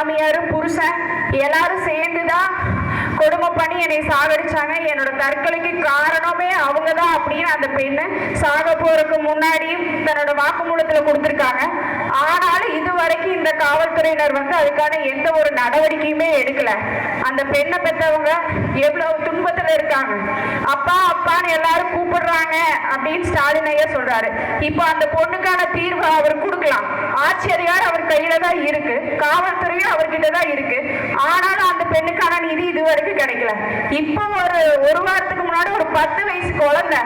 மாமியாரும் புருஷன் எல்லாரும் சேர்ந்துதான் கொடுமை பண்ணி என்னை சாகடிச்சாங்க. என்னோட தற்கொலைக்கு காரணமே அவங்க தான் அப்படின்னு அந்த பெண்ணு சாக போறதுக்கு முன்னாடியும் தன்னோட வாக்குமூலத்துல கொடுத்துருக்காங்க. ஆனாலும் இதுவரைக்கும் இந்த காவல்துறையினர் வந்து அதுக்கான எந்த ஒரு நடவடிக்கையுமே எடுக்கல. அந்த பெண்ணை பெற்றவங்க எவ்வளவு துன்பத்துல இருக்காங்க. அப்பா அப்பான்னு எல்லாரும் கூப்பிடுறாங்க அப்படின்னு ஸ்டாலின் ஐயா சொல்றாரு. இப்போ அந்த பொண்ணுக்கான தீர்வு அவர் கொடுக்கலாம். ஆட்சி அதிகாரம் அவர் கையில தான் இருக்கு. காவல்துறையும் அவர்கிட்ட தான் இருக்கு. ஆனாலும் அந்த பெண்ணுக்கான நீதி இதுவரைக்கும் கிடைக்கல. இப்போ ஒரு ஒரு வாரத்துக்கு முன்னாடி ஒரு பத்து வயசு குழந்தை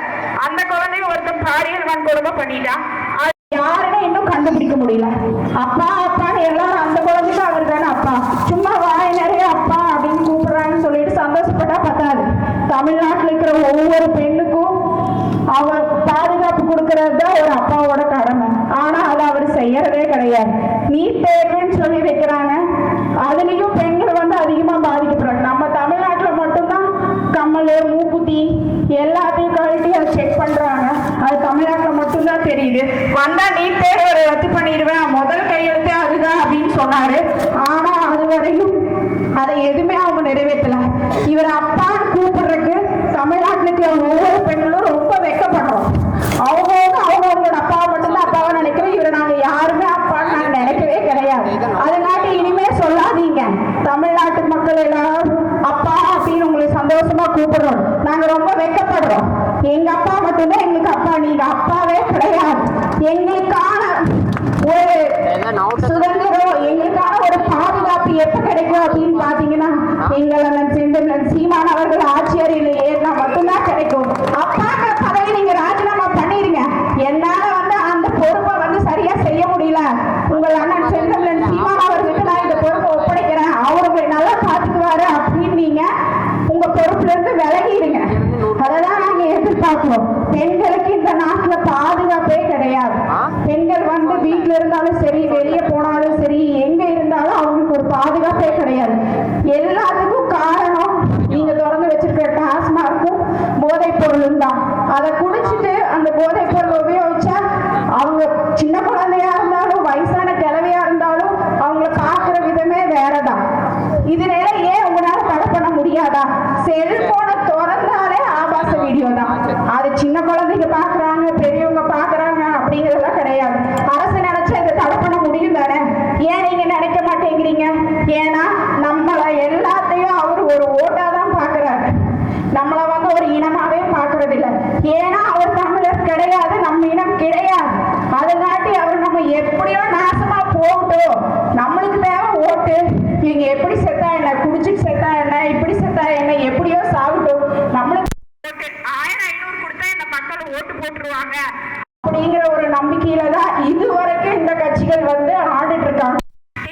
அந்த குழந்தைய ஒருத்தன் பாலியல் வன்கொடுமை பண்ணிட்டான். அது யாருன்னு இன்னும் கண்டுபிடிக்க முடியல. அப்பா அப்பான்னு எல்லாரும் அந்த குழந்தைக்கு அவர் தானே அப்பா. சும்மா வாய் நிறைய அப்பா அப்படின்னு கூப்பிடுறான்னு சொல்லிட்டு சந்தோஷப்பட்டா பத்தாது. தமிழ்நாட்டில் இருக்கிற ஒவ்வொரு பெண்ணுக்கும் அவர் பாதுகாப்பு கொடுக்கறது தான் ஒரு அப்பாவோட கடமை ஆனா அதை அவர் செய்யறதே கிடையாது. நீட் தேர்வுன்னு சொல்லி வைக்கிறாங்க. அதுலயும் பெண்கள் வந்து அதிகமா பாதிக்கப்படுறாங்க நம்ம தமிழ்நாட்டுல மட்டும்தான் கம்மல் மூக்குத்தி எல்லாத்தையும் கழட்டி அதை செக் பண்றாங்க. அது தமிழ்நாட்டுல மட்டும்தான் தெரியுது. வந்தா நீட் தேர்வை ரத்து பண்ணிடுவேன். முதல் கையெழுத்தே அதுதான் அப்படின்னு சொன்னாரு ஆனா அது வரையும் அதை எதுவுமே அவங்க நிறைவேற்றல இவர் அப்பான்னு கூப்பிடுறதுக்கு தமிழ்நாட்டில் இருக்கிற ஒவ்வொரு பெண்களும் ரொம்ப வெக்கப்படுறோம் அவங்கவுங்க அவங்கவுங்களோட அப்பாவை மட்டும்தான் அப்பாவை நினைக்கிறோம் இவரை நாங்க யாருமே அப்பான்னு நாங்க நினைக்கவே கிடையாது அதனால இனிமே சொல்லாதீங்க தமிழ்நாட்டு மக்கள் எல்லாரும் அப்பா அப்படின்னு உங்களை சந்தோஷமா கூப்பிடுறோம் நாங்க ரொம்ப வெக்கப்படுறோம் எங்க அப்பா மட்டும்தான் எங்களுக்கு அப்பா நீங்க அப்பாவே கிடையாது. எங்களுக்கான ஒரு சுதந்திரம் எங்களுக்கான ஒரு பாதுகாப்பு எப்ப கிடைக்கும் அப்படின்னு பாத்தீங்கன்னா எங்களை செந்தில் சீமான் அவர்கள் ஆட்சியரில் ஏறினா மட்டும்தான் கிடைக்கும். அப்பாங்கிற பதவி நீங்க ராஜினாமா பண்ணிருங்க என்னால வந்து அந்த பொறுப்பை வந்து சரியா செய்ய முடியல. உங்கள் அண்ணன் செந்தில் சீமான் அவர்களுக்கு நான் இந்த பொறுப்பை ஒப்படைக்கிறேன். அவர் நல்லா பாத்துக்குவாரு அப்படின்னு நீங்க உங்க பொறுப்புல இருந்து விலகிடுங்க. அததான் நாங்க எதிர்பார்க்கிறோம். பெண்களுக்கு இந்த நாட்டுல பாதுகாப்பே கிடையாது பெண்கள் வந்து போனாலும் சரி வெளியே போனாலும் சரி எங்க இருந்தாலும் அவங்களுக்கு ஒரு பாதுகாப்பே கிடையாது. எல்லாத்துக்கும் காரணம் நீங்க திறந்து வச்சிருக்கிற டாஸ்மார்க்கும் போதைப் பொருளும் தான். அதை குடிச்சிட்டு அந்த போதைப் பொருள் உபயோகிச்சா அவங்க சின்ன குழந்தையா இருந்தாலும் வயசான கிழவையா இருந்தாலும் அவங்கள பாக்குற விதமே வேறதான். இதுல ஏன் உங்களால தடை பண்ண முடியாதா? செல்போனை திறந்தாலே ஆபாச வீடியோ தான் அது சின்ன குழந்தை பாக்குறாங்க பெரியவங்க பாக்குறாங்க அப்படிங்கறதெல்லாம் கிடையாது அரசு நினைச்சா இதை தடை பண்ண முடியும் தானே ஏன் நீங்க நினைக்க மாட்டேங்கிறீங்க ஏன்னா நம்மள எல்லாத்தையும் அவர் ஒரு ஓட்டா தான் பாக்குறாரு நம்மள வந்து ஒரு இனமாவே பாக்குறது இல்ல ஏன்னா அவர் தமிழர் கிடையாது நம்ம இனம் கிடையாது. அதனாட்டி அவர் நம்ம எப்படியோ நாசமா போகட்டும். நம்மளுக்கு தேவை ஓட்டு. இவங்க எப்படி செத்தா என்ன? குடிச்சிட்டு செத்தா என்ன? இப்படி செத்தா என்ன? எப்படியோ சாகட்டும். நம்மளுக்கு ஆயிரம் ஐநூறு கொடுத்தா இந்த மக்கள் ஓட்டு போட்டுருவாங்க. அப்படிங்கிற ஒரு நம்பிக்கையில தான் இது வரைக்கும் இந்த கட்சிகள் வந்து ஆடிட்டு இருக்காங்க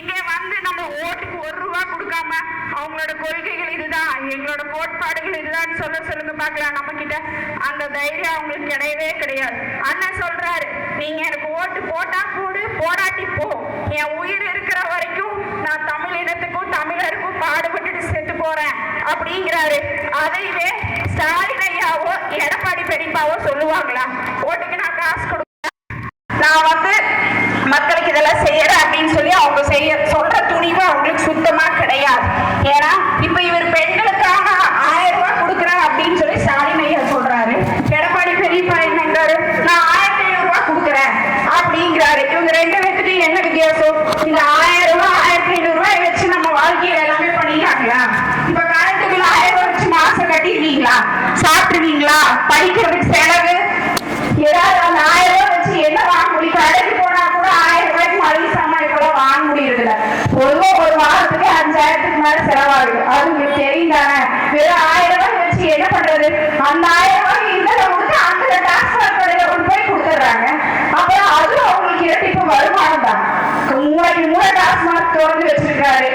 இங்க வந்து நம்ம ஓட்டுக்கு ஒரு ரூபா கொடுக்காம அவங்களோட கொள்கைகள் இதுதான் எங்களோட கோட்பாடுகள் சொல்ல சொல்லுங்க பார்க்கலாம். நம்ம கிட்ட அந்த தைரியம் அவங்களுக்கு கிடையவே கிடையாது. அண்ணன் சொல்றாரு நீங்க எனக்கு ஓட்டு போட்டா கூடு போடாட்டி போ. என் உயிர் இருக்கிற வரைக்கும் நான் தமிழ் இனத்துக்கும் தமிழருக்கும் பாடுபட்டுட்டு செத்து போறேன். அப்படிங்கிறாரு. அதைவே ஸ்டாலின் ஐயாவோ எடப்பாடி பெரியப்பாவோ சொல்லுவாங்களா? ஓட்டுக்கு நான் காசு கொடுக்க நான் வந்து மக்களுக்கு இதெல்லாம் செய்யறேன் அப்படின்னு சொல்லி அவங்க செய்ய சொல்ற துணிவு அவங்களுக்கு சுத்தமா கிடையாது. ஏன்னா இப்ப இவர் பெண்களுக்காக ஆயிரம் ரூபாய் சாப்பிடுவீங்களா? சாப்பிடுவீங்களா? படிக்கிறதுக்கு செலவு? ஏதாவது அந்த ஆயிரம் ரூபாய் வச்சு என்ன வாங்க முடியும்? கடைக்கு போனா கூட ஆயிரம் ரூபாய்க்கு மளிகை சாமான் இப்பெல்லாம் வாங்க முடியறது இல்ல பொதுவா ஒரு வாரத்துக்கு அஞ்சாயிரத்துக்கு மேல செலவாகுது. அது உங்களுக்கு தெரியும் தானே? வெறும் ஆயிரம் ரூபாய் வச்சு என்ன பண்றது? அந்த ஆயிரம் ரூபாய் இந்த கொடுத்து அந்த டாக்ஸ் கடையில கொண்டு போய் கொடுத்துட்றாங்க. அப்புறம் அது அவங்களுக்கு இரட்டிப்பு வருமானம் தான். மூளைக்கு மூளை டாஸ்மாக் திறந்து வச்சிருக்காரு.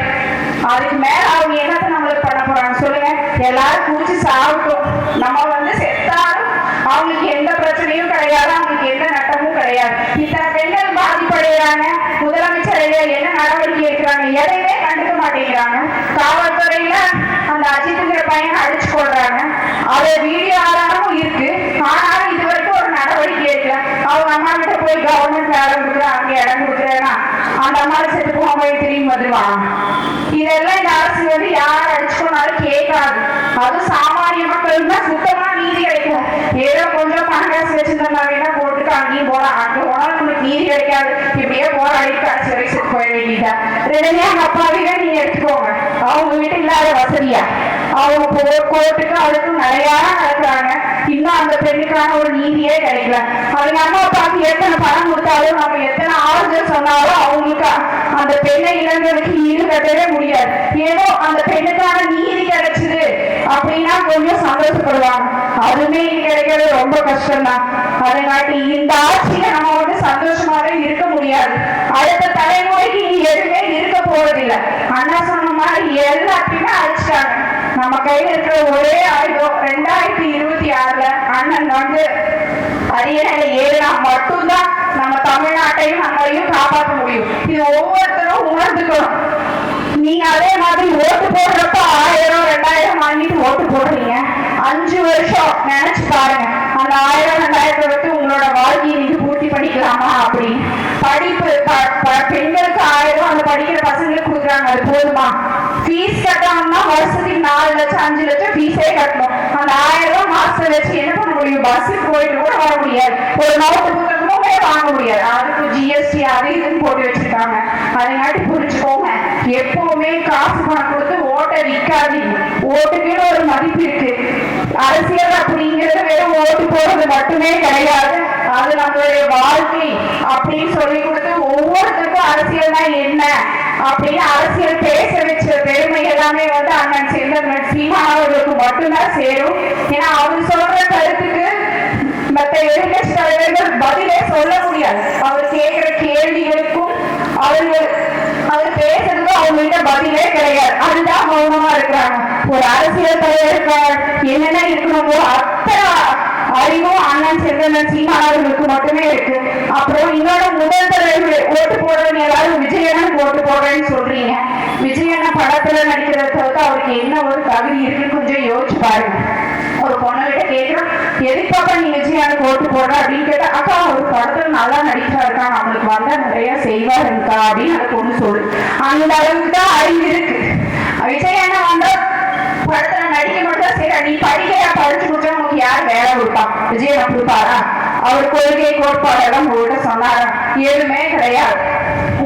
அதுக்கு மேல அவங்க என்னத்தை நம்மளுக்கு பண்ண போறாங்க? சொல்லுங்க. எல்லாரும் குடிச்சு சாப்பிட்டோம் நம்ம வந்து செத்தாலும் அவங்களுக்கு எந்த பிரச்சனையும் கிடையாது அவங்களுக்கு எந்த நட்டமும் கிடையாது. இத்தனை பெண்கள் பாதிப்படைகிறாங்க. முதலமைச்சர் ஐயா என்ன நடவடிக்கை எடுக்கிறாங்க? எதையுமே கண்டுக்க மாட்டேங்கிறாங்க. காவல்துறையில அந்த அஜித்துங்கிற பையனை அடிச்சு கொள்றாங்க அது வீடியோ ஆதாரமும் இருக்கு. ஆனாலும் இது வரைக்கும் நடவடிக்கை எடுக்கல அவங்க அம்மா கிட்ட போய் கவர்மெண்ட் வேலை கொடுக்குறேன் அங்க இடம் கொடுக்குறேன்னா அந்த அம்மாவை செத்து போகும்போது திரும்பி வந்துருவான் இதெல்லாம் இந்த அரசு வந்து யார் அடிச்சுக்கோனாலும் கேட்காது. அதுவும் சாமானிய மக்கள் தான் சுத்தமா நீதி கிடைக்கும். ஏதோ கொஞ்சம் பணம் காசு வச்சிருந்தா வேணா போட்டுட்டு அங்கேயும் போறான் அங்கே போனாலும் நமக்கு நீதி கிடைக்காது. இப்படியே போராடி கடைசி வரை செத்து போய வேண்டியதா ரெண்டுமே அவங்க அப்பாவே நீங்க எடுத்துக்கோங்க. அவங்க வீட்டு இல்லாத வசதியா. அவங்க போ கோர்ட்டுக்கு அதுக்கும் நிறையா நடக்கிறாங்க இன்னும் அந்த பெண்ணுக்கான ஒரு நீதியே கிடைக்கல. அவங்க அம்மா அப்பாவுக்கு எத்தனை பணம் கொடுத்தாலும் நம்ம எத்தனை ஆறுதல் சொன்னாலும் அவங்களுக்கு அந்த பெண்ணை இழந்ததுக்கு ஈடு கட்டவே முடியாது. ஏதோ அந்த பெண்ணுக்கான நீதி கிடைச்சது அப்படின்னா கொஞ்சம் சந்தோஷப்படுவாங்க. அதுவுமே கிடைக்கிறது ரொம்ப கஷ்டம்தான். அதனாட்டி இந்த ஆட்சியில நம்ம வந்து சந்தோஷமாவே இருக்க முடியாது. அடுத்த தலைமுறைக்கு இனி எதுவுமே இருக்க போறதில்லை. அண்ணா சொன்ன மாதிரி எல்லாத்தையுமே அழிச்சிட்டாங்க. நம்ம கையில் இருக்கிற ஒரே ஆயுதம் ரெண்டாயிரத்தி இருபத்தி ஆறுல அண்ணன் வந்து அரியணையில ஏறினா மட்டும்தான் நம்ம தமிழ்நாட்டையும் நம்மளையும் காப்பாற்ற முடியும். இது ஒவ்வொருத்தரும் உணர்ந்துக்கணும். நீங்க அதே மாதிரி ஓட்டு போடுறப்ப ஆயிரம் ரெண்டாயிரம் வாங்கிட்டு ஓட்டு போடுறீங்க. அஞ்சு வருஷம் நினைச்சு பாருங்க. அந்த ஆயிரம் ரெண்டாயிரத்தை விட்டு உங்களோட வாழ்க்கையை நீங்க பூர்த்தி பண்ணிக்கலாமா அப்படின்னு. படிப்பு பெண்களுக்கு ஆயிரம் அந்த படிக்கிற பசங்களுக்கு கொடுக்குறாங்க. அது போதுமா? ஃபீஸ் கட்டணும்னா வருஷத்துக்கு நாலு லட்சம் அஞ்சு லட்சம் ஃபீஸே கட்டணும். அந்த ஆயிரம் ரூபாய் மாசத்தை வச்சு என்ன பண்ண முடியும்? பஸ்ஸுக்கு போயிட்டு கூட வர முடியாது. ஒரு நோட்டு புத்தகமுமே வாங்க முடியாது. அதுக்கு ஜிஎஸ்டி அது இதுன்னு போட்டு வச்சிருக்காங்க. அதனாட்டி புரிஞ்சுக்கோங்க. எப்பவுமே காசு பணம் கொடுத்து ஓட்டை விற்காதீங்க ஓட்டுக்குன்னு ஒரு மதிப்பு இருக்கு. அரசியல் அப்படிங்கிறது வெறும் ஓட்டு போறது மட்டுமே கிடையாது. அது நம்மளுடைய வாழ்க்கை அப்படின்னு சொல்லி கொடுத்து ஒவ்வொருத்தருக்கும் அரசியல்னா என்ன? அப்படின்னு அரசியல் பேச வச்ச பெருமை எல்லாமே வந்து அண்ணன் செல்வன் சீமா அவர்களுக்கு மட்டும்தான் சேரும். ஏன்னா அவர் சொல்ற கருத்துக்கு மற்ற எதிர்கட்சி தலைவர்கள் பதிலே சொல்ல முடியாது. அவர் கேட்கிற கேள்விகளுக்கும் அவர்கள் அவர் பேசுறதுக்கும் அவங்கள்ட்ட பதிலே கிடையாது. அதுதான் மௌனமா இருக்கிறாங்க. ஒரு அரசியல் தலைவருக்கு என்னென்ன இருக்கணுமோ அத்தனை அறிவும் அண்ணன் செல்வன் சீமானவர்களுக்கு மட்டுமே இருக்கு. அப்புறம் இன்னொரு முதல் தலைவர் ஓட்டு போடுறேன்னு எல்லாரும் விஜயண்ணன் ஓட்டு போடுறேன்னு சொல்றீங்க. விஜயண்ணன் படத்துல நடிக்கிறத தவிர்த்து அவருக்கு என்ன ஒரு தகுதி இருக்குன்னு கொஞ்சம் யோசிச்சு பாருங்க. ஒரு பொண்ணுகிட்ட கேட்கிறோம் எதுக்காக நீ விஜயனுக்கு ஓட்டு போடுற? அப்படின்னு கேட்டா அக்கா ஒரு படத்துல நல்லா நடிச்சா இருக்கான் அவனுக்கு வந்தா நிறைய செய்வா இருக்கா அப்படின்னு அந்த பொண்ணு சொல்லு. அந்த அளவுக்கு தான் அறிவு இருக்கு. விஜய் அண்ணா வந்தா படத்துல நடிக்க மட்டும் சரி நீ படிக்கையா படிச்சு முடிச்சா உனக்கு யார் வேலை கொடுப்பா? விஜய் கொடுப்பாரா? அவர் கொள்கை கோட்பாடெல்லாம் உங்கள்கிட்ட சொன்னாரா? எதுவுமே கிடையாது.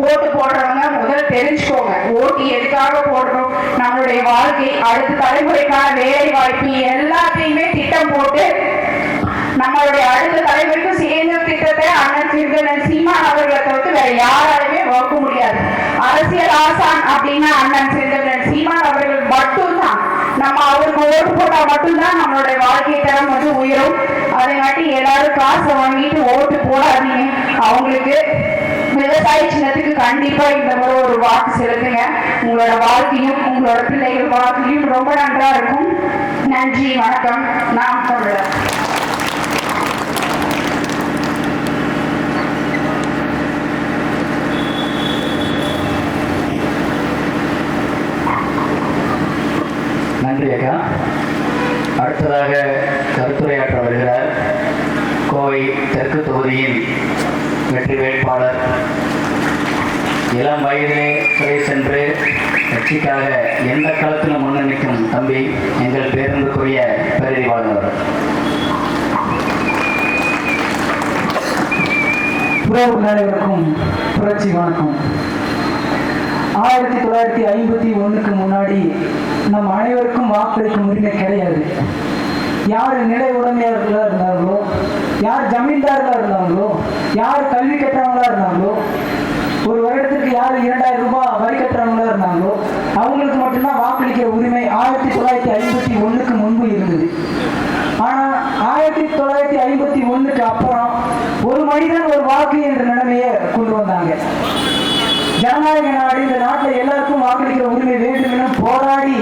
ஓட்டு போடுறவங்க முதல்ல தெரிஞ்சுக்கோங்க. ஓட்டு எதுக்காக போடுறோம்? நம்மளுடைய வாழ்க்கை அடுத்த தலைமுறைக்கான வேலை வாய்ப்பு எல்லாத்தையுமே திட்டம் போட்டு நம்மளுடைய அடுத்த தலைமுறைக்கும் சேர்ந்த திட்டத்தை அண்ணன் சிறுகணன் சீமான் அவர்களை தவிர்த்து வேற யாராலுமே வகுக்க முடியாது. அரசியல் ஆசான் அப்படின்னா அண்ணன் சிறுகணன் சீமான் அவர்கள் மட்டும்தான். நம்ம அவருக்கு ஓட்டு போட்டா மட்டும்தான் நம்மளுடைய வாழ்க்கை தரம் வந்து உயரும். அதனாட்டி எல்லாரும் காசை வாங்கிட்டு ஓட்டு போடாதீங்க. அவங்களுக்கு விவசாய சின்னத்துக்கு கண்டிப்பா இந்த முறை ஒரு வாக்கு செலுத்துங்க. உங்களோட வாழ்க்கையும் உங்களோட பிள்ளைகள் வாழ்க்கையும் ரொம்ப நன்றா இருக்கும். நன்றி வணக்கம். நாம் தமிழர் நன்றி அடுத்ததாக கருத்துரையாற்ற வருகிறார் கோவை தெற்கு தொகுதியின் வெற்றி வேட்பாளர். இளம் வயதிலே சிறை சென்று கட்சிக்காக எந்த களத்திலும் முன்னணிக்கும் தம்பி எங்கள் பேருந்துக்குரிய பேரறிவாளர் அவர் உறவு அனைவருக்கும் புரட்சி வணக்கம் ஆயிரத்தி தொள்ளாயிரத்தி ஐம்பத்தி ஒண்ணுக்கு முன்னாடி நம் அனைவருக்கும் வாக்களிக்கும் உரிமை கிடையாது. யார் நிலை உடைமையாளர்களாக இருந்தாங்களோ யார் ஜமீன்தார்களாக இருந்தாங்களோ யார் கல்வி கட்டுறவங்களா இருந்தாங்களோ ஒரு வருடத்துக்கு யார் இரண்டாயிரம் ரூபாய் வரி கட்டுறவங்களா இருந்தாங்களோ அவங்களுக்கு மட்டும்தான் வாக்களிக்கிற உரிமை ஆயிரத்தி தொள்ளாயிரத்தி ஐம்பத்தி ஒண்ணுக்கு முன்பு இருந்தது. ஆனா ஆயிரத்தி தொள்ளாயிரத்தி ஐம்பத்தி ஒண்ணுக்கு அப்புறம் ஒரு மனிதன் ஒரு வாக்கு என்ற நிலைமையை கொண்டு வந்தாங்க. ஜனநாயக நாடு இந்த நாட்டில் எல்லாருக்கும் வாக்களிக்கிற உரிமை வேண்டும் என போராடி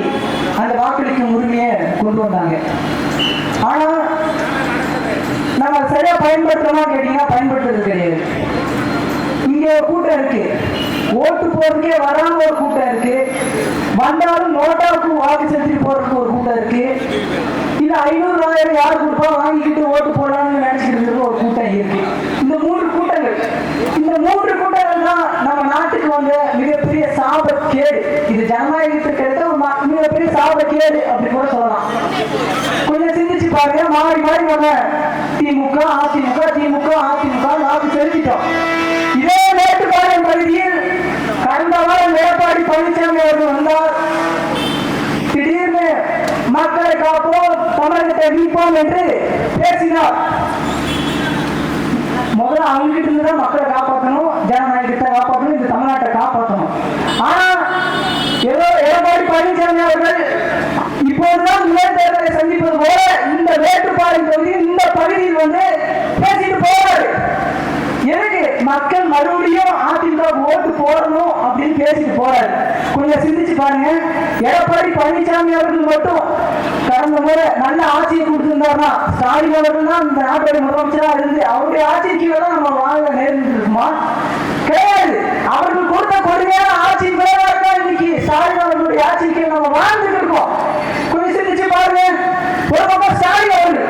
அந்த வாக்களிக்கும் உரிமையை கொண்டு வந்தாங்க. ஆனா நம்ம சரியா பயன்படுத்தணுமா கேட்டீங்கன்னா பயன்படுத்துறது கிடையாது. இங்க ஒரு கூட்டம் இருக்கு. ஓட்டு போறதுக்கே வராம ஒரு கூட்டம் இருக்கு. வந்தாலும் நோட்டாவுக்கும் வாக்கு செலுத்திட்டு போறதுக்கு ஒரு கூட்டம் இருக்கு. இல்ல ஐநூறு ஆயிரம் யார் கொடுப்பா? வாங்கிக்கிட்டு ஓட்டு போடலாம்னு நினைச்சிட்டு இருக்கிற ஒரு கூட்டம் இருக்கு இந்த மூன்று கூட்டங்கள் இந்த மூன்று கூட்டங்கள் தான் நம்ம நாட்டுக்கு வந்த மிகப்பெரிய கேடு. இது ஜனநாயகத்துக்கு எடுத்த ஒரு ம- மிகப்பெரிய சாப கேடு அப்படி கூட சொல்லலாம். கொஞ்சம் சிந்திச்சு பாருங்க. மாறி மாறி நம்ம திமுக அதிமுக திமுக அதிமுக நாட்டு செலுத்திட்டோம் இதே மேட்டுப்பாளையம் பகுதியில் கடந்த வாரம் எடப்பாடி பழனிசாமி அவர்கள் வந்தார். திடீர்னு மக்களை காப்போம் தமிழகத்தை மீட்போம் என்று பேசினார். முதல்ல அவங்ககிட்ட இருந்து தான் மக்களை காப்பாற்றணும் ஜனநாயகத்தை காப்பாற்றணும் இந்த தமிழ்நாட்டை காப்பாற்றணும் ஆனா ஏதோ எடப்பாடி பழனிசாமி அவர்கள் இப்போதுதான் முதல் தேர்தலை சந்திப்பது போல இந்த வேட்டுப்பாளையம் தொகுதியில் இந்த பகுதியில் வந்து பேசிட்டு போவார் எதுக்கு மக்கள் மறுபடியும் அதிமுக ஓட்டு போடணும் அப்படின்னு பேசிட்டு போறாரு. கொஞ்சம் சிந்திச்சு பாருங்க. எடப்பாடி பழனிசாமி அவர்கள் மட்டும் கடந்த முறை நல்ல ஆட்சியை கொடுத்திருந்தாருன்னா ஸ்டாலின் அவர்கள் தான் இந்த நாட்டுடைய முதலமைச்சரா இருந்து அவருடைய ஆட்சிக்கு தான் நம்ம வாழ நேர்ந்து இருக்குமா கிடையாது. அவர்கள் கொடுத்த கொடுமையான ஆட்சி விளைவாக தான் இன்னைக்கு ஸ்டாலின் அவர்களுடைய ஆட்சிக்கு நம்ம வாழ்ந்துட்டு இருக்கோம். கொஞ்சம் சிந்திச்சு பாருங்க ஒரு பக்கம் ஸ்டாலின் அவர்கள்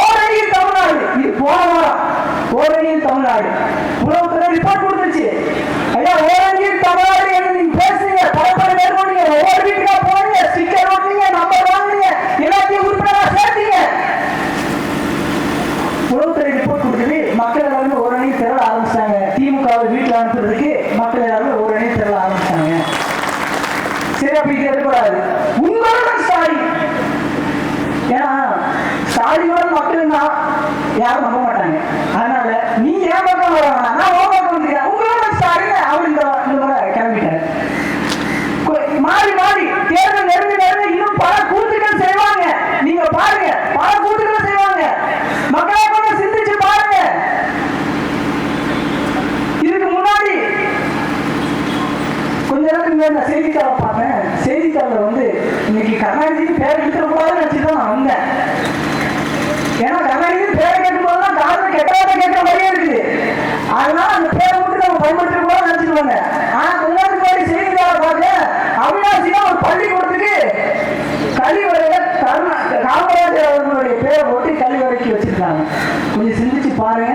ஓரணியில் தமிழ்நாடு. இது போன வாரம் ஓரணியில் தமிழ்நாடு. உளவுத்துறை ரிப்போர்ட் கொடுத்துருச்சு. ஐயா ஓரணியில் தமிழ்நாடு என்று நீங்க பேசுறீங்க. பரப்பரை சரி அப்படி கேட்கக்கூடாது உங்களோட சாரி. ஏன்னா ஸ்டாலினோட மக்கள் தான் யாரும் நம்ப மாட்டாங்க. அதனால நீ ஏன் பக்கம் வர நான் பக்கம் வந்துக்கிறேன். உங்களோட சாரி அவர் இந்த இந்த முறை மாறி மாறி தேர்தல் நெருங்கி நெருங்கி இன்னும் பல கூத்துக்கள் செய்வாங்க. நீங்க பாருங்க பல கூத்துக்கள் செய்வாங்க. மக்களை கொஞ்சம் சிந்திச்சு பாருங்க. இதுக்கு முன்னாடி கொஞ்ச நேரத்துக்கு முன்னாடி நான் செய்தித்தாளில் வந்து இன்னைக்கு கருணாநிதிக்கு பேர் எடுத்துடக்கூடாதுன்னு நினச்சி தான் நான் வந்தேன். ஏன்னா கருணாநிதி பேரை கேட்கும்போது தான் காரணம் கெட்டவாத கேட்குற மாதிரியே இருக்குது அதனால அந்த பேரை மட்டும் நம்ம பயன்படுத்த கூட நினைச்சிட்டு வந்தேன் ஆனா கொஞ்ச நேரத்துக்கு முன்னாடி செய்தித்தாளை பார்த்தேன் அவினாசியா ஒரு பள்ளிக்கூடத்துக்கு கழிவறையில கருணா காமராஜர் அவர்களுடைய பேரை போட்டு கழிவறைக்கு வச்சிருக்காங்க கொஞ்சம் சிந்திச்சு பாருங்க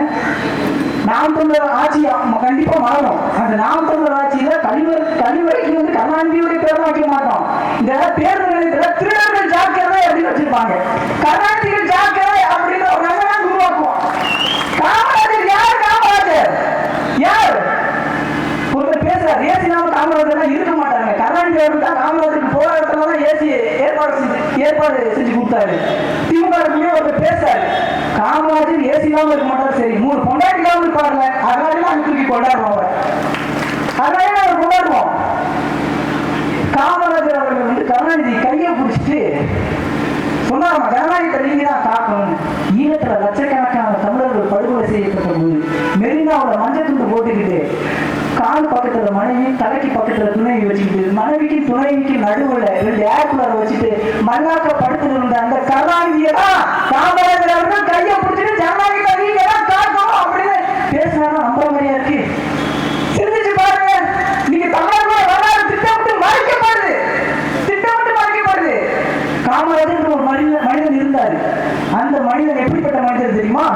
நாம் தமிழர் ஆட்சி ம- கண்டிப்பா மாறும் அந்த நாம் தமிழர் ஆட்சியில கழிவறை கழிவறைக்கு வந்து கருணாநிதியுடைய பேர் வைக்க மாட்டோம் இந்த தேர்தல் நிலையத்துல திருடர்கள் ஜாக்கிரதை அப்படின்னு வச்சிருப்பாங்க கருணாநிதிகள் ஜாக்கிரதை அப்படின்ற ஒரு நகரம் உருவாக்குவோம் காமராஜர் யார் காமராஜர் யார் ஒருத்தர் பேசுறாரு ஏசி நாம காமராஜர் இருக்க மாட்டாங்க கருணாநிதி அவர்கள் தான் தான் ஏசி ஏற்பாடு ஏற்பாடு செஞ்சு கொடுத்தாரு. திமுக இருக்குமே ஒருத்தர் பேசுறாரு காமராஜர் ஏசி இல்லாம இருக்க மாட்டாரு. சரி மூணு கொண்டாடி இல்லாம இருப்பாருல அதனால தான் தூக்கி கொண்டாடுவோம் அவர். அதனால அவர் கொண்டாடுவோம் காமராஜர் அவர்கள் வந்து கருணாநிதி கையை பிடிச்சிட்டு சொன்னாராம் ஜனநாயகத்தை நீங்க தான் காக்கணும் ஈழத்துல லட்சக்கணக்கான தமிழர்கள் படுகொலை செய்யப்பட்ட போது மெரினாவோட மஞ்சள் துண்டு போட்டுக்கிட்டு கால் பக்கத்துல மனைவி தலைக்கு பக்கத்துல துணைவிக்கு நடுவுல ரெண்டு ஏர் வச்சுட்டு மல்லாக்க படுத்து இருந்த அந்த கருணாநிதியை தான் காமராஜர் அவர்கள் கையை பிடிச்சிட்டு ஜனநாயகத்தை நீங்க தான் காக்கணும் அப்படின்னு பேசினாலும் நம்புற மாதிரியா இருக்கு சிந்திச்சு பாருங்க நீங்க தமிழர்களோட வரலாறு திட்டமிட்டு மறைக்கப்படுது திட்டமிட்டு மறைக்கப்படுது காமராஜர் ஒரு மனிதன் மனிதன் இருந்தாரு அந்த மனிதன் எப்படிப்பட்ட மனிதன் தெரியுமா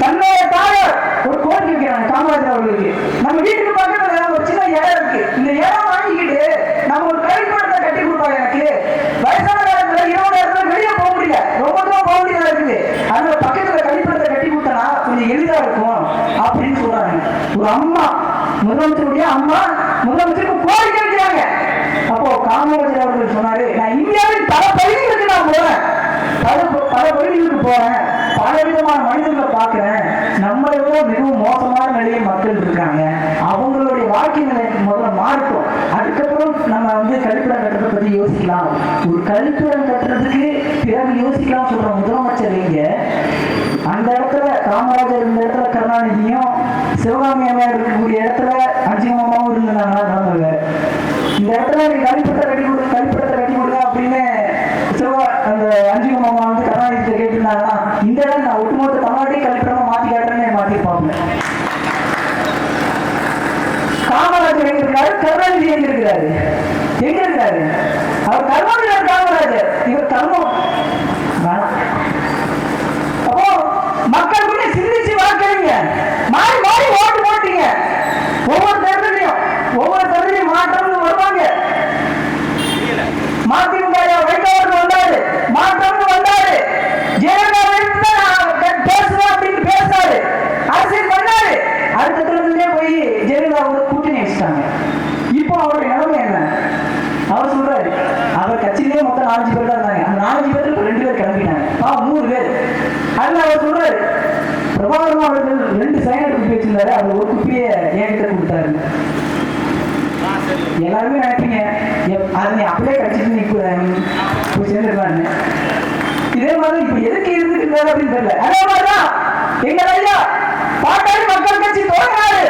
தன்னுடைய தாயார் ஒரு கோரிக்கை வைக்கிறாங்க காமராஜர் அவர்களுக்கு நம்ம வீட்டுக்கு பக்கத்துல ஒரு சின்ன இடம் இருக்கு இந்த இடம் வாங்கிக்கிட்டு நம்ம ஒரு கழிப்படத்தை கட்டி கொடுப்பாங்க எனக்கு வயசான காலத்துல இரவு நேரத்துல வெளியே போக முடியல ரொம்ப தூரம் போக முடியாத இருக்குது அந்த பக்கத்துல கழிப்படத்தை கட்டி கொடுத்தனா கொஞ்சம் எளிதா இருக்கும் அப்படின்னு சொல்றாங்க ஒரு அம்மா முதலமைச்சருடைய அம்மா முதலமைச்சருக்கு கோரிக்கை வைக்கிறாங்க அப்போ காமராஜர் அவர்கள் சொன்னாரு நான் இந்தியாவின் பல பகுதிகளுக்கு நான் போறேன் பல பல பகுதிகளுக்கு போறேன். பல விதமான மனிதர்களை பார்க்கிறேன். நம்மளை விட மிகவும் மோசமான நிலையில் மக்கள் இருக்காங்க. அவங்களுடைய வாழ்க்கை நிலைக்கு முதல்ல மாறட்டும். அதுக்கப்புறம் நம்ம வந்து கழிப்பிடம் கட்டுறதை பத்தி யோசிக்கலாம். ஒரு கழிப்பிடம் கட்டுறதுக்கு பிறகு யோசிக்கலாம் சொல்ற முதலமைச்சர் இங்க. அந்த இடத்துல காமராஜர் இந்த இடத்துல கருணாநிதியும் சிவகாமி அம்மையார் இருக்கக்கூடிய இடத்துல அஞ்சு மாமாவும் இருந்தாங்கன்னா நடந்தது இந்த இடத்துல நீ கழிப்பிடத்தை கட்டி கொடு கழிப்பிடத்தை கட்டி கொடுங்க அப்படின்னு சிவா அந்த அஞ்சு மாமா வந்து இந்தியாவில் நான் ஒட்டுமொத்த தமிழ்நாட்டையும் கழிப்பிடமா மாற்றி காட்டுறேன்னு மாற்றிருப்பாங்க காமராஜர் எங்க இருக்காரு கருணாநிதி எங்க இருக்கிறாரு எங்க இருக்காரு? அவர் கருணாநிதி காமராஜர். இவர் கர்மம் வேணாம் அப்போ மக்களுக்குள்ள சிந்திச்சு வாக்களிங்க மாறி மாறி ஓட்டு போட்டீங்க ஒவ்வொரு தேர்தலையும் ஒவ்வொரு தேர்தலையும் மாற்றம்னு வருவாங்க மொத்தம் நாலஞ்சு பேர் தான் இருந்தாங்க அந்த நாலஞ்சு பேருக்கு இப்ப ரெண்டு பேர் கிளம்பிட்டாங்க. பா மூணு பேர். அதுல அவர் சொல்றாரு பிரபாகரன் அவர்கள் ரெண்டு சைனட் குப்பி வச்சிருந்தாரு அதுல ஒரு குப்பியை என்கிட்ட கொடுத்தாரு. எல்லாருமே நினைப்பீங்க அது நீ அப்படியே கடிச்சிட்டு நீ போய் சேர்ந்துருக்கான்னு இதே மாதிரி இப்ப எதுக்கு இருந்துட்டு அப்படின்னு தெரியல. அதே மாதிரிதான் எங்க ஐயா பாட்டாளி மக்கள் கட்சி தொடங்கினாரு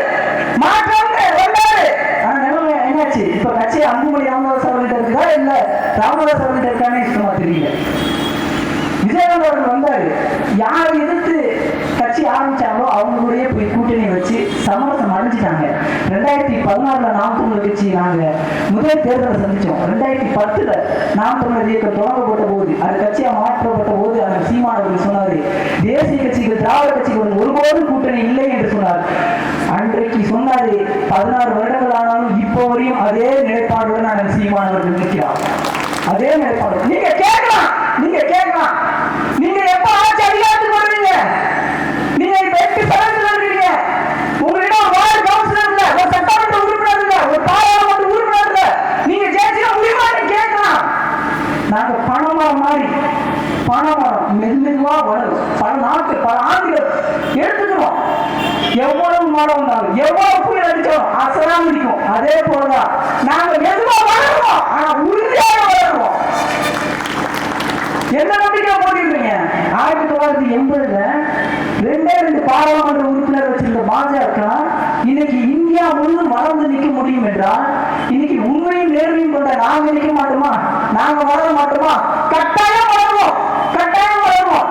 மாற்றம் வந்தாரு. ஆனா நிலைமை என்னாச்சு? இப்ப கட்சி அன்புமணி ராமதாஸ் அவர்கிட்ட இருக்கா இல்ல ராமதாஸ் அவர்கிட்ட இருக்கானே சுத்தமா தெரியல. விஜயகாந்த் அவர்கள் வந்தாரு. யார் எதிர்த்து கட்சி ஆரம்பிச்சாங்களோ அவங்களுடைய போய் கூட்டணி வச்சு சமரசம் அடைஞ்சிட்டாங்க. ரெண்டாயிரத்தி பதினாறுல நாம் தமிழர் கட்சி நாங்க முதல் தேர்தலை சந்திச்சோம். ரெண்டாயிரத்தி பத்துல நாம் தமிழர் இயக்கம் தொடங்கப்பட்ட போது அது கட்சியா மாற்றப்பட்ட போது அந்த சீமான் சொன்னாரு தேசிய கட்சிகள் திராவிட கட்சிகள் ஒருபோதும் கூட்டணி இல்லை என்று சொன்னார். அன்றைக்கு சொன்னாரு பதினாறு வருடங்கள் ஆனாலும் இப்போ வரையும் அதே நிலைப்பாடுடன் நான் சீமான் நிற்கிறார். அதே நிலைப்பாடு. நீங்க கேட்கலாம் நீங்க கேட்கலாம். எவ்வளவு மரம் வந்தாலும் எவ்வளவு புயல் அடிச்சாலும் அசராம இருக்கும் அதே போலதான் நாங்க மெதுவா வளருவோம் ஆனா உறுதியாக வளருவோம். என்ன ஆயிரத்தி தொள்ளாயிரத்தி எண்பதுல ரெண்டே ரெண்டு பாராளுமன்ற உறுப்பினர் வச்சிருந்த பாஜக இன்னைக்கு இந்தியா முழுவதும் வளர்ந்து நிற்க முடியும் என்றால் இன்னைக்கு உண்மையும் நேர்மையும் கொண்ட நாங்க நிற்க மாட்டோமா? நாங்க வளர மாட்டோமா? கட்டாயம் வளருவோம். கட்டாயம் வளருவோம்.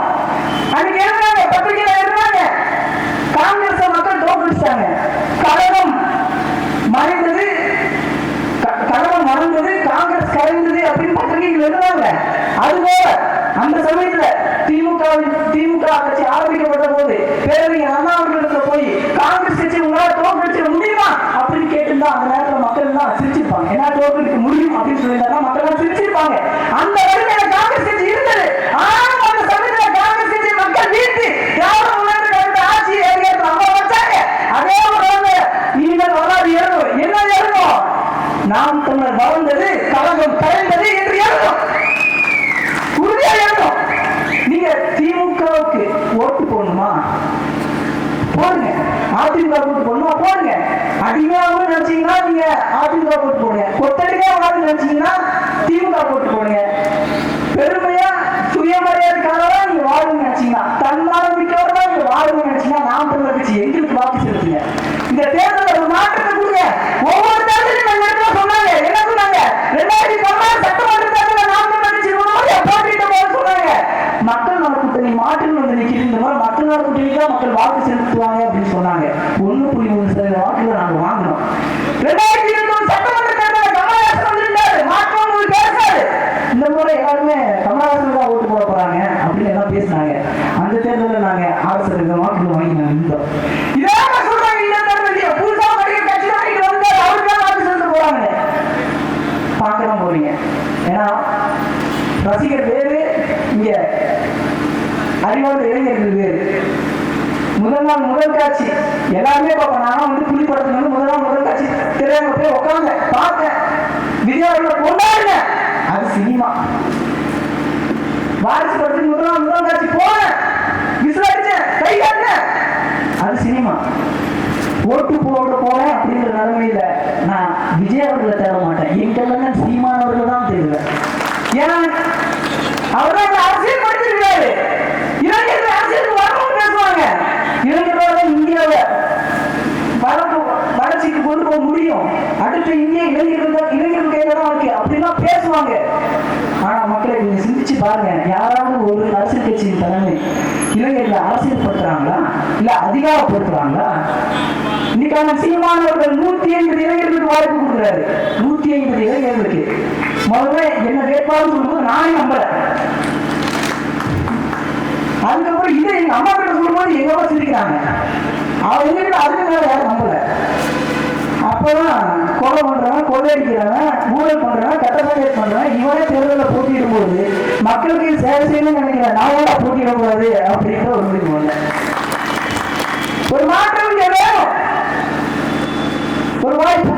அன்னைக்கு இருந்தாங்க பத்திரிகையில இருந்தாங்க காங்கிரஸ் மக்கள் தோற்கடிச்சாங்க கழகம் மறைந்தது. க- கழகம் மறந்தது காங்கிரஸ் கரைந்தது அப்படின்னு பத்திரிகைகள் அது அதுபோல அந்த சமயத்துல திமுக திமுக கட்சி ஆரம்பிக்கப்பட்ட போது பேரறிஞர் அண்ணா அவர்களிடத்துல போய் காங்கிரஸ் கட்சி உங்களால தோற்கடிச்சிட முடியுமா அப்படின்னு கேட்டிருந்தா அந்த நேரத்துல மக்கள் எல்லாம் சிரிச்சிருப்பாங்க. என்ன தோற்கடிக்க முடியும் அப்படின்னு சொல்லியிருந்தா மக்கள் எல்லாம் சிரிச்சிருப்பாங்க. அந்த வழியில காங்கிரஸ் கட்சி இருந்தது. ஆனாலும் அந்த சமயத்துல காங்கிரஸ் கட்சி மக்கள் வீழ்த்தி யாரும் முன்னேற்ற ஆட்சி ஏறியது வச்சாங்க. அதே ஒரு இனிமேல் வரலாறு எழுதும் என்ன எழுதும் நாம் தமிழர் வளர்ந்தது கழகம் கலைந்தது என்று எழுதும் உறுதியா எழுதும் நீங்க திமுகவுக்கு ஓட்டு போடணுமா? போடுங்க. அதிமுக ஓட்டு போடணுமா? போடுங்க. அடிமையாக நினைச்சீங்கன்னா நீங்க அதிமுக ஓட்டு போடுங்க. கொத்தடிக்கா வாங்க நினைச்சீங்கன்னா திமுக ஓட்டு போடுங்க. பெருமையா சுயமரியாதைக்காரரா நீங்க வாழுங்க நினைச்சீங்கன்னா தன்மானமிக்கவரா நீங்க வாழுங்க நினைச்சீங்கன்னா நாம் தமிழர் கட்சி எங்களுக்கு வாக்கு செலுத்துங்க. இந்த தேர்தலில் ஒரு மாற்றத்தை கொடுங்க. ஒவ்வொரு தேர்தலையும் சொன்னாங்க. என்ன சொன்னாங்க? ரெண்டாயிரத்தி பதினாறு சட்டமன்ற மக்கள் நல கூட்டணி மாற்றம் வந்து நிற்கிது இந்த மாதிரி மக்கள் நல கூட்டணிக்கு தான் மக்கள் வாக்கு செலுத்துவாங்க அப்படின்னு சொன்னாங்க. ஒண்ணு புள்ளி மூணு சதவீத வாக்குகளை நாங்கள் வாங்கினோம். ரெண்டாயிரத்தி இருபத்தி சட்டமன்ற தேர்தலில் கமலஹாசன் வந்திருந்தாரு மாற்றம் ஒரு பேசாரு இந்த முறை எல்லாருமே கமலஹாசன் தான் ஓட்டு போட போறாங்க அப்படின்னு எல்லாம் பேசினாங்க அந்த தேர்தலில் நாங்க ஆறு சதவீத வாக்குகள் வாங்கி நாங்க இருந்தோம் இதெல்லாம் சொல்றாங்க இந்த தேர்தலில் புதுசா படிக்கிற கட்சி தான் இங்க வந்து அவருக்கு தான் வாக்கு செலுத்த போறாங்க பார்க்க தான் போறீங்க ஏன்னா ரசிகர் வேறு இங்க அறிவார்ந்த இளைஞர்கள் வேறு முதல் நாள் முதல் காட்சி எல்லாருமே பார்ப்போம். நானும் வந்து புலி படத்துல வந்து முதலாம் முதல் காட்சி திரையரங்க போய் உட்காந்து பார்த்தேன். விஜயாவில் கொண்டாடுங்க அது சினிமா. வாரிசு படத்துக்கு முதலாம் முதல் காட்சி போனேன். விசில் கை காட்டினேன். அது சினிமா. ஓட்டு போட போறேன் அப்படிங்கிற நிலைமையில நான் விஜய் அவர்களை தேட மாட்டேன். என்கிட்ட சீமான் தான் தேடுவேன். ஏன்னா அவர்தான் தான் அரசியல் படிச்சிருக்காரு இளைஞர்கள் அரசியலுக்கு வரணும்னு பேசுவாங்க இளைஞர்களால இந்தியாவை வளர்ப்பு வளர்ச்சிக்கு கொண்டு போக முடியும் அடுத்த இந்திய இளைஞர்கள் தான் இளைஞர்கள் கையில தான் இருக்கு சொல்லுவாங்க. ஆனா மக்களை நீங்க சிந்திச்சு பாருங்க. யாராவது ஒரு அரசியல் கட்சியின் தலைமை இளைஞர்களை அரசியல் படுத்துறாங்களா இல்ல அதிகாரப்படுத்துறாங்களா? இன்னைக்கான சீமானவர்கள் நூத்தி ஐம்பது இளைஞர்களுக்கு வாய்ப்பு கொடுக்குறாரு. நூத்தி ஐம்பது இளைஞர்களுக்கு. முதல்ல என்ன வேட்பாளர் சொல்லும்போது நானே நம்பல. அதுக்கப்புறம் இதை எங்க அம்மா கிட்ட சொல்லும்போது எங்க அம்மா சிரிக்கிறாங்க. அவங்க எங்க அதுக்கு மேல யாரும் நம்பல. அப்பதான் கொலை பண்றவன் கொள்ளையடிக்கிறவன் ஊழல் பண்றவன் கட்ட பஞ்சாயத்து பண்றவன் இவனே தேர்தலில் போட்டியிடும் போது மக்களுக்கு சேவை செய்யணும்னு நினைக்கிற நாவோட போட்டியிடக்கூடாது அப்படின்ற ஒரு முடிவு ஒரு மாற்றம் ஒரு வாய்ப்பு